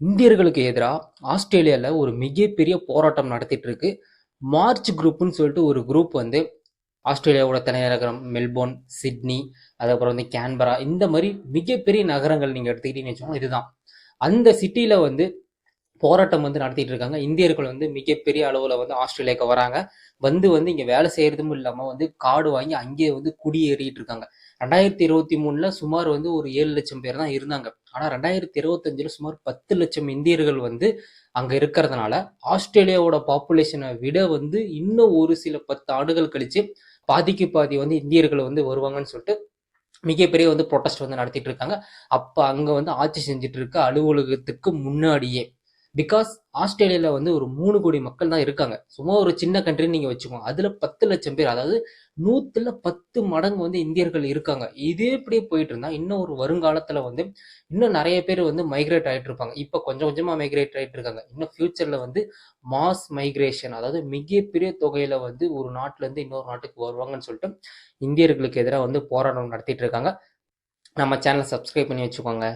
இந்தியர்களுக்கு எதிராக ஆஸ்திரேலியாவில் ஒரு மிகப்பெரிய போராட்டம் நடத்திட்டு இருக்கு மார்ச் குரூப்னு சொல்லிட்டு ஒரு குரூப் வந்து ஆஸ்திரேலியாவோட தலைநகரம் மெல்போர்ன் சிட்னி அதுக்கப்புறம் வந்து கேன்பரா இந்த மாதிரி மிகப்பெரிய நகரங்கள் நீங்கள் எடுத்துக்கிட்டீங்கன்னு வச்சோம் இதுதான். அந்த சிட்டியில் வந்து போராட்டம் வந்து நடத்திட்டு இருக்காங்க. இந்தியர்கள் வந்து மிகப்பெரிய அளவில் வந்து ஆஸ்திரேலியாவுக்கு வராங்க. வந்து வந்து இங்கே வேலை செய்யறதும் இல்லாமல் வந்து காடு வாங்கி அங்கேயே வந்து குடியேறிட்டு இருக்காங்க. ரெண்டாயிரத்தி இருபத்தி மூணுல சுமார் வந்து ஒரு ஏழு லட்சம் பேர் தான் இருந்தாங்க. ஆனால் ரெண்டாயிரத்தி இருபத்தஞ்சில் சுமார் பத்து லட்சம் இந்தியர்கள் வந்து அங்கே இருக்கிறதுனால ஆஸ்திரேலியாவோட பாப்புலேஷனை விட வந்து இன்னும் ஒரு சில பத்து ஆண்டுகள் கழிச்சு பாதிக்கு பாதி வந்து இந்தியர்கள் வந்து வருவாங்கன்னு சொல்லிட்டு மிகப்பெரிய வந்து ப்ரொட்டஸ்ட் வந்து நடத்திட்டு இருக்காங்க. அப்போ அங்கே வந்து ஆட்சி செஞ்சுட்டு இருக்க அலுவலகத்துக்கு முன்னாடியே பிகாஸ் ஆஸ்திரேலியாவில் வந்து ஒரு மூணு கோடி மக்கள் தான் இருக்காங்க. சும்மா ஒரு சின்ன கண்ட்ரின்னு நீங்கள் வச்சுக்கோங்க. அதில் பத்து லட்சம் பேர் அதாவது நூற்றுல பத்து மடங்கு வந்து இந்தியர்கள் இருக்காங்க. இதே இப்படியே போயிட்டு இருந்தால் இன்னும் ஒரு வருங்காலத்தில் வந்து இன்னும் நிறைய பேர் வந்து மைக்ரேட் ஆகிட்டு இருப்பாங்க. இப்போ கொஞ்சம் கொஞ்சமாக மைக்ரேட் ஆகிட்டு இருக்காங்க. இன்னும் ஃப்யூச்சரில் வந்து மாஸ் மைக்ரேஷன் அதாவது மிகப்பெரிய தொகையில் வந்து ஒரு நாட்டிலேருந்து இன்னொரு நாட்டுக்கு வருவாங்கன்னு சொல்லிட்டு இந்தியர்களுக்கு எதிராக வந்து போராட்டம் நடத்திட்டு இருக்காங்க. நம்ம சேனலை சப்ஸ்கிரைப் பண்ணி வச்சுக்கோங்க.